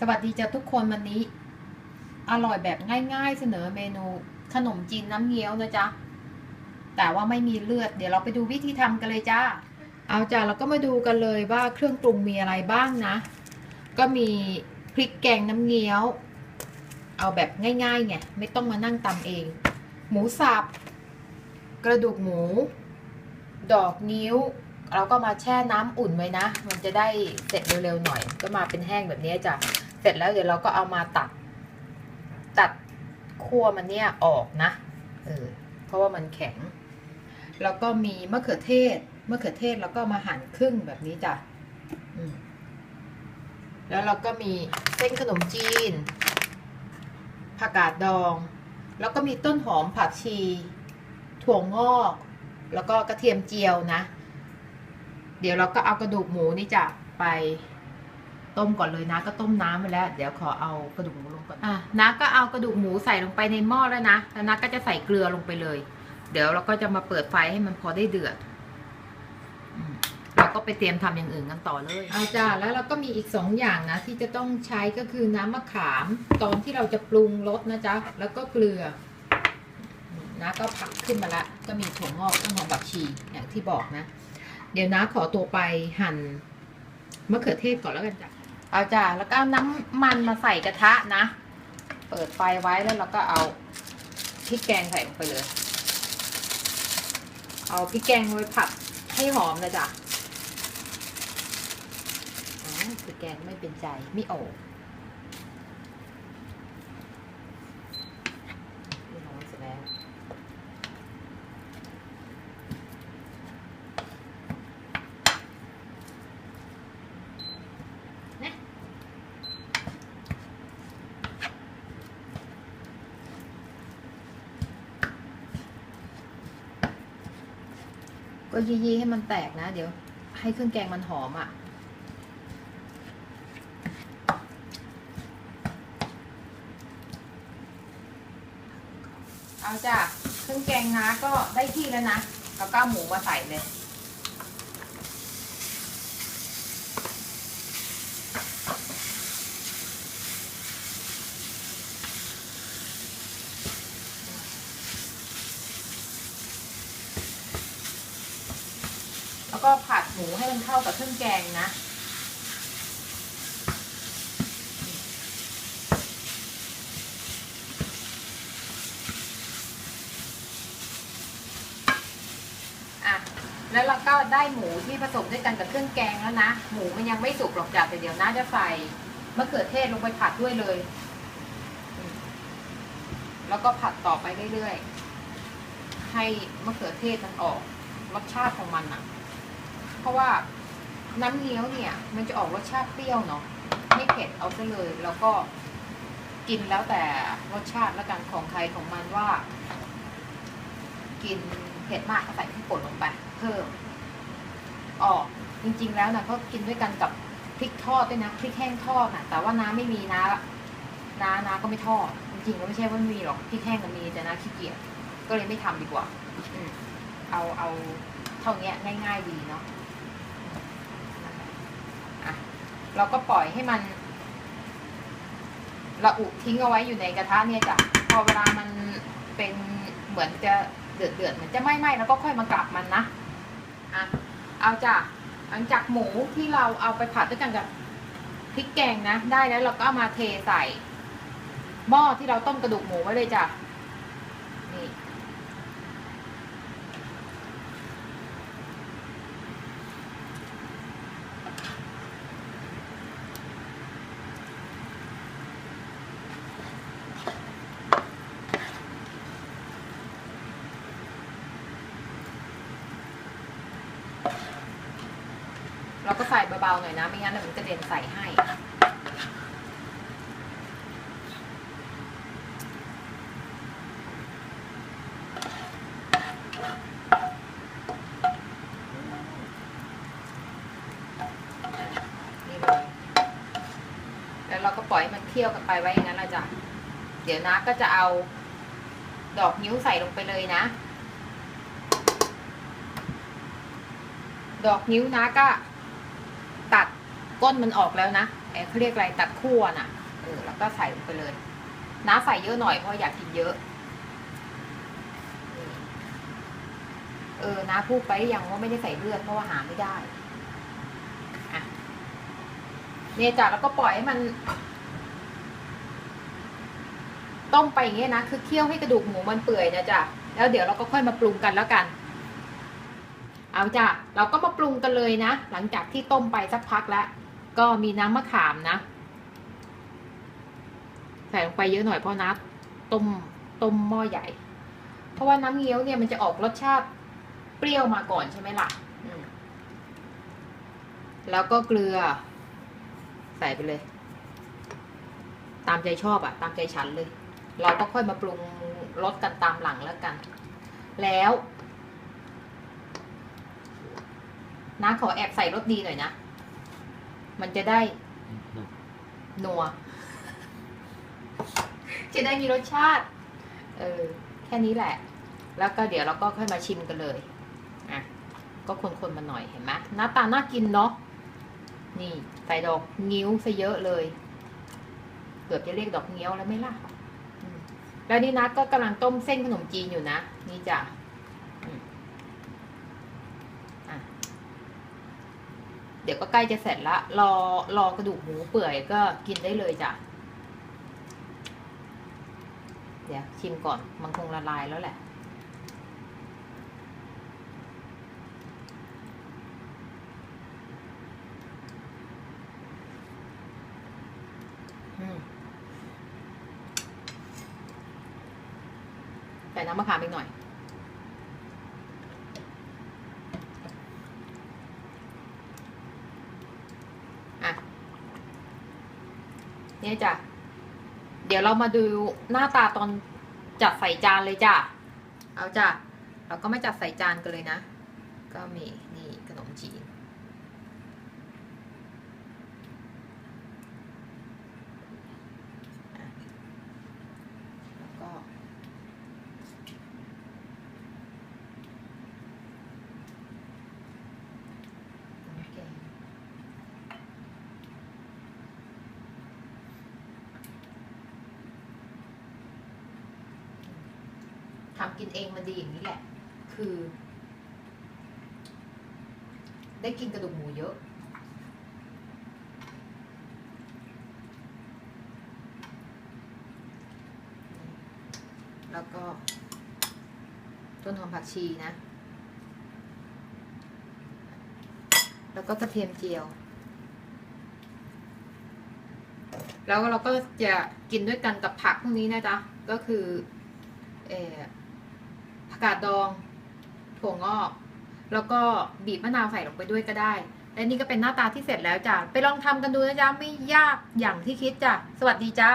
สวัสดีจ้ะทุกคนวันนี้ อร่อยแบบง่าย ๆ เสนอเมนูขนมจีนน้ำเงี้ยวนะจ๊ะแต่ว่าไม่มีเลือดเดี๋ยวเราไปดูวิธีทำกันเลยจ้าเอาจ้ะเราก็มาดูกันเลยว่าเครื่องปรุงมีอะไรบ้างนะ ก็มีพริกแกงน้ำเงี้ยว เอาแบบง่ายๆไงไม่ต้องมานั่งตำเอง หมูสับกระดูกหมู ดอกนิ้ว เราก็มาแช่น้ำอุ่นไว้นะ มันจะได้เสร็จเร็วๆหน่อย ก็มาเป็นแห้งแบบนี้จ้ะ เสร็จแล้วเดี๋ยวเราก็เอามาตัด ตัดคั่วมันเนี่ยออกนะ เออ เพราะว่ามันแข็ง แล้วก็มีมะเขือเทศ มะเขือเทศแล้วก็มาหั่นครึ่งแบบนี้จ้ะ อืมแล้วเราก็มีเส้นขนมจีน ผักกาดดอง แล้วก็มีต้นหอมผักชี ถั่วงอก แล้วก็กระเทียมเจียวนะ เดี๋ยวเราก็เอากระดูกหมูนี่จะไปต้มก่อนเลยนะก็ต้มน้ำไปแล้ว เดี๋ยวขอเอากระดูกหมูลงก่อนอะนะก็เอากระดูกหมูใส่ลงไปในหม้อแล้วนะแล้วนะก็จะใส่เกลือลงไปเลย เดี๋ยวเราก็จะมาเปิดไฟให้มันพอได้เดือดอืมเราก็ไปเตรียมทำอย่างอื่นกันต่อเลยเอาจ้าแล้วเราก็มีอีกสองอย่างนะที่จะต้องใช้ก็คือน้ำมะขามตอนที่เราจะปรุงรสนะจ๊ะแล้วก็เกลือนะก็ผักขึ้นมาละก็มีถั่วงอกต้นหอมบักชีอย่างที่บอกนะ เดี๋ยวนะขอตัวไปหั่นมะเขือเทศก่อนแล้วกันจ้ะเอาจ้ะแล้วก็เอาน้ำมันมาใส่กระทะนะ เปิดไฟไว้แล้วเราก็เอาพริกแกงใส่ลงไปเลย เอาพริกแกงไว้ผัดให้หอมเลยจ้ะอ๋อพริกแกงไม่เป็นใจไม่โอบไม่หอมเสร็จแล้ว ก็ยีๆให้มันแตกนะ เดี๋ยว ให้เครื่องแกงมันหอมอะ เอาจ้ะเครื่องแกงนะก็ได้ที่แล้วนะแล้วก็หมูมาใส่เลย ก็ผัดหมูให้มันเข้ากับเครื่องแกงนะอะแล้วเราก็ได้หมูที่ผสมด้วยกันกับเครื่องแกงแล้วนะ หมูมันยังไม่สุกหรอกจ้ะแต่เดี๋ยวน่าจะใส่มะเขือเทศลงไปผัดด้วยเลย แล้วก็ผัดต่อไปเรื่อยๆ ให้มะเขือเทศมันออกรสชาติของมันอะ ราะว่าน้ำเงี้ยวเนี่ย มันจะออกรสชาติเปรี้ยวเนาะไม่เผ็ดเอาซะเลย แล้วก็กินแล้วแต่รสชาติและกันของใครของมันว่า กินเผ็ดมากก็ใส่พริกป่นลงไปเพิ่มอ๋อจริงๆแล้วนะเขากินด้วยกันกับพริกทอดด้วยนะพริกแห้งทอดนะแต่ว่าน้าไม่มีน้าน้าน้าก็ไม่ทอด จริงๆแล้วไม่ใช่ว่าไม่มีหรอกพริกแห้งก็มีแต่น้าขี้เกียจก็เลยไม่ทำดีกว่า อืเอาเอาเท่านี้ง่าย ๆ ดีเนาะ เราก็ปล่อยให้มันระอุทิ้งเอาไว้อยู่ในกระทะเนี่ยจ้ะพอเวลามันเป็นเหมือนจะเดือดเดือดเหมือนจะไหม้ๆแล้วก็ค่อยมากลับมันนะอะเอาจ้ะหลังจากหมูที่เราเอาไปผัดด้วยกันกับพริกแกงนะ ได้แล้วเราก็เอามาเทใส่หม้อที่เราต้มกระดูกหมูไว้เลยจ้ะนี่ เราก็ใส่เบาๆหน่อยนะ ไม่งั้นเดี๋ยวมันกระเด็นใส่ให้ นี่เลย แล้วเราก็ปล่อยให้มันเคี่ยวกันไปไว้อย่างนั้นละจ้ะเดี๋ยวนะก็จะเอาดอกนิ้วใส่ลงไปเลยนะ ดอกนิ้วนะก็ ก้นมันออกแล้วนะไอเอ่อเขาเรียกอะไรตัดขั้วน่ะเออแล้วก็ใส่ลงไปเลย น้าใส่เยอะหน่อยเพราะอยากกินเยอะ เออน้าพูดไปยังว่าไม่ได้ใส่เลือดเพราะว่าหาไม่ได้อะเนี่ยจ้ะแล้วก็ปล่อยให้มันต้มไปอย่างเงี้ยนะคือเคี่ยวให้กระดูกหมูมันเปื่อยนะจ๊ะแล้วเดี๋ยวเราก็ค่อยมาปรุงกันแล้วกัน เอาจ้ะเราก็มาปรุงกันเลยนะ หลังจากที่ต้มไปสักพักแล้ว ก็มีน้ำมะขามนะ ใส่ลงไปเยอะหน่อยเพราะน้ำต้มต้มหม้อใหญ่ เพราะว่าน้ำเงี้ยวเนี่ยมันจะออกรสชาติเปรี้ยวมาก่อนใช่ไหมล่ะแล้วก็เกลือ ใส่ไปเลย ตามใจชอบอะตามใจฉันเลย เราก็ค่อยมาปรุงรสกันตามหลังแล้วกัน แล้วน้าขอแอบใส่รสดีหน่อยนะ มันจะได้นัว จะได้มีรสชาติ เออ แค่นี้แหละ แล้วก็เดี๋ยวเราก็ค่อยมาชิมกันเลย อะ ก็คนๆมาหน่อยเห็นไหมหน้าตาน่ากินเนาะ นี่ใส่ดอกงิ้วซะเยอะเลย เกือบจะเรียกดอกเงี้ยวแล้วไหม่ล่ะอืมแล้วนี่นัดก็กำลังต้มเส้นขนมจีนอยู่นะ นี่จ้ะอืมอะ เดี๋ยวก็ใกล้จะเสร็จละรอรอกระดูกหมูเปื่อยก็กินได้เลยจ้ะ เดี๋ยวชิมก่อนมันคงละลายแล้วแหละใส่น้ำมะขามอีกหน่อย อะ เนี่ยจ้ะ เดี๋ยวเรามาดูหน้าตาตอนจัดใส่จานเลยจ้ะ เอาจ้ะ เราก็ไม่จัดใส่จานกันเลยนะ ก็มีนี่ขนมจีน แล้วก็น้ำแกง ทำกินเองมันดีอย่างนี้แหละ คือ ได้กินกระดูกหมูเยอะ แล้วก็ ต้นหอมผักชีนะ แล้วก็กระเทียมเจียว แล้วเราก็จะกินด้วยกันกับผักพวกนี้นะจ๊ะ ก็คือเออ ผักกาดดองถั่วงอก แล้วก็บีบมะนาวใส่ลงไปด้วยก็ได้ และนี่ก็เป็นหน้าตาที่เสร็จแล้วจ้ะ ไปลองทำกันดูนะจ๊ะ ไม่ยากอย่างที่คิดจ้ะ สวัสดีจ้า